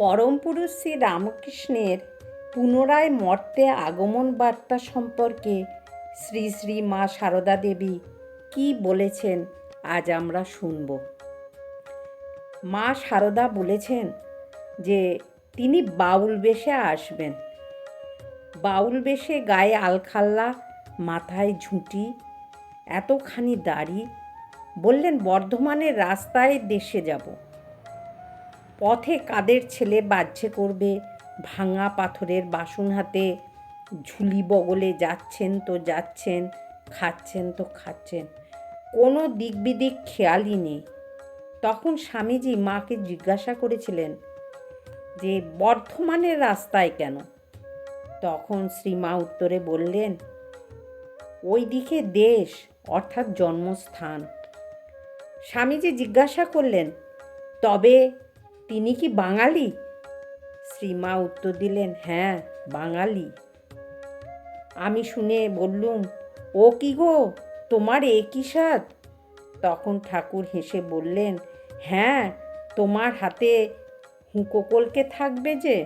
পরম পুরুষ শ্রী রামকৃষ্ণের পুনরায় মর্তে আগমন বার্তা সম্পর্কে শ্রী শ্রী মা সারদা দেবী কি বলেছেন আজ আমরা শুনব। মা সারদা বলেছেন যে তিনি বাউল বেশে আসবেন। বাউল বেশে গায়ে আলখাল্লা, মাথায় ঝুঁটি, এতখানি দাড়ি, বললেন বর্ধমানের রাস্তায় দেশে যাব। পথে কাদের ছেলে বাজছে করবে? ভাঙা পাথরের বাসন হাতে ঝুলি বগলে যাচ্ছেন তো যাচ্ছেন, খাচ্ছেন তো খাচ্ছেন। কোনো দিক বিদিক খেয়ালই নেই। তখন স্বামীজি মাকে জিজ্ঞাসা করেছিলেন, যে বর্ধমানের রাস্তায় কেন? তখন শ্রীমা উত্তরে বললেন ওই দিকে দেশ অর্থাৎ জন্মস্থান। স্বামীজি জিজ্ঞাসা করলেন, তবে তিনি কি বাঙালি? শ্রীমা উত্তর দিলেন হ্যাঁ বাঙালি। আমি শুনে বললুম, ও কি গো, তোমার একই সাথ তখন ঠাকুর হেসে বললেন হ্যাঁ তোমার হাতে হুঁকো কলকে থাকবে যে?